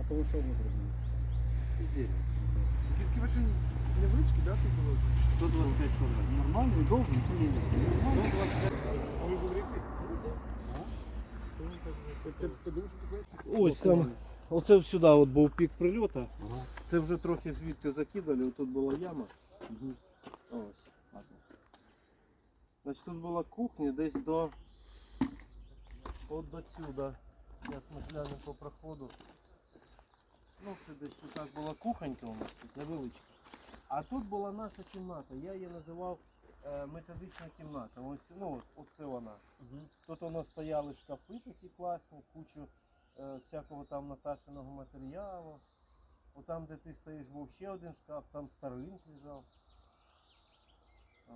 А то ви що ви зробили? Ізділля. Якісь кивачі невеличкі, да, це було? 125 квадратів. Нормально, довго, ніхто не. Нормально. А ви був? Ось там, оце сюди от був пік прильоту. Ага. Це вже трохи звідти закидали, тут була яма. Мгм. Ось. Значить, тут була кухня десь до. От до сюди. Як ми глянемо по проходу. Ну, це десь так була кухонька у нас тут, невеличка. А тут була наша кімната. Я її називав е, методична кімната. Ось, ну, оце вона. Тут у нас стояли шкафи такі класні, кучу е, всякого там наташеного матеріалу. Отам, де ти стоїш, був ще один шкаф, там старинк лежав. А.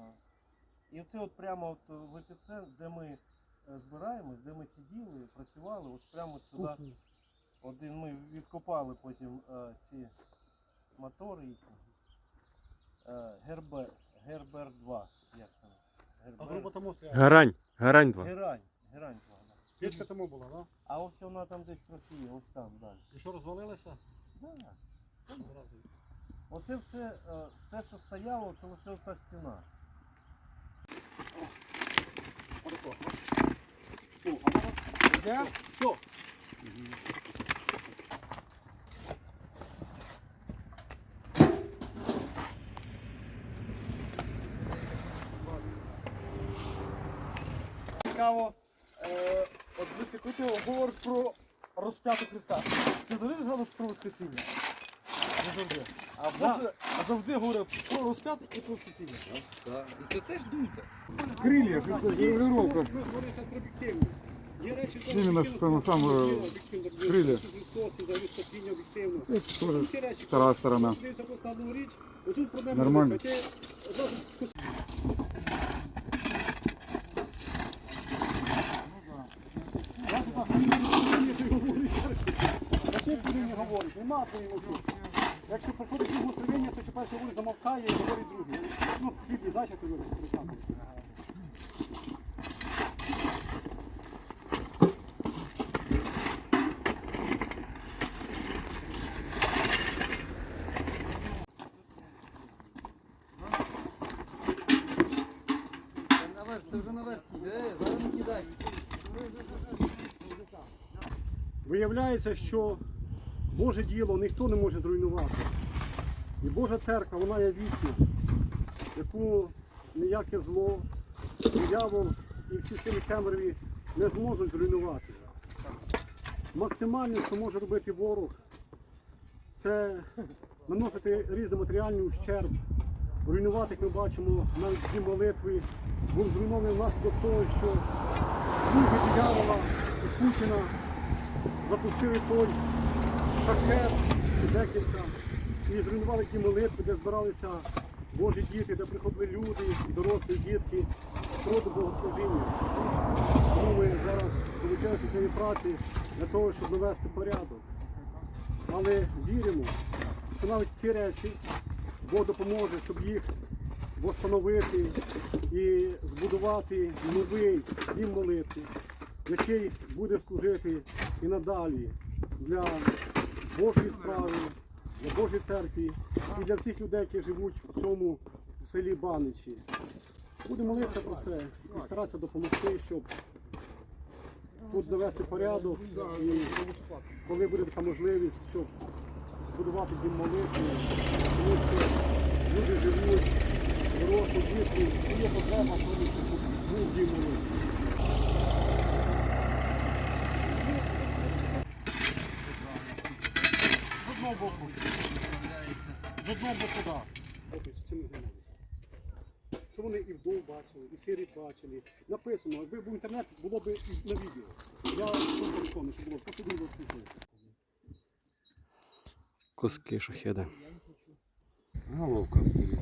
І це от прямо от в епіцентр, де ми збираємось, де ми сиділи, працювали, ось прямо сюди. Один ми відкопали потім е, ці мотори. Е, Гербер, Гербер 2, як там? А Гербер. грубо тому стояла. Грань, грань 2. Герань, герань 2. да. Печка тому була, да? А ось вона там десь трохи є, ось там далі. І що розвалилося? Да. Зразу. Оце все, е, все, що стояло, це лише оця стіна. Отако. А йде. Все. Цікаво, е, от ви секунду говорить про розп'яту Христа. Ти завжди згадуєш про Воскресіння? Не завжди. А, Боже, а завжди говорить про розп'яту і про Воскресіння. І це теж дуйте. Крылья, регулировка. Ми говоримо так про об'єктивність. Саме крилля. Это тоже вторая сторона. Нормально. Нема твоєї Якщо приходить його стремлення, то ще перший говорить замовкає і говорить другий. Ну, в Біблії, знаєш, як Наверх, це вже наверх. Е, зараз не кидай. Виявляється, що Боже діло ніхто не може зруйнувати. І Божа церква, вона є вічна, яку ніяке зло, диявол і всі сили темряві не зможуть зруйнувати. Максимально, що може робити ворог, це наносити різний матеріальний ущерб, руйнувати, як ми бачимо, навіть ці молитви, був зруйнований внаслідок того, що слуги диявола і Путіна запустили той шахет чи декілька і зруйнували ті молитви, де збиралися Божі діти, де приходили люди, дорослі дітки, проти богослужіння. Тому ми зараз долучаємося цієї праці для того, щоб навести порядок. Але віримо, що навіть ці речі Бог допоможе, щоб їх встановити і збудувати новий дім молитви, який буде служити і надалі для Божої справи, для Божої церкви і для всіх людей, які живуть в цьому селі Баничі. Будемо молитися про це і старатися допомогти, щоб тут навести порядок і коли буде така можливість, щоб збудувати дім молитви, тому що люди живуть, дорослі діти, і є потреба тому, тут був дім молитви. З одного боку. З одного боку, так. Займалися. Що вони і вдов бачили, і сирі бачили. Написано, якби був інтернет, було б і на відео. Я переконаний, що було. Просто Куски шахеди. Головка сирена.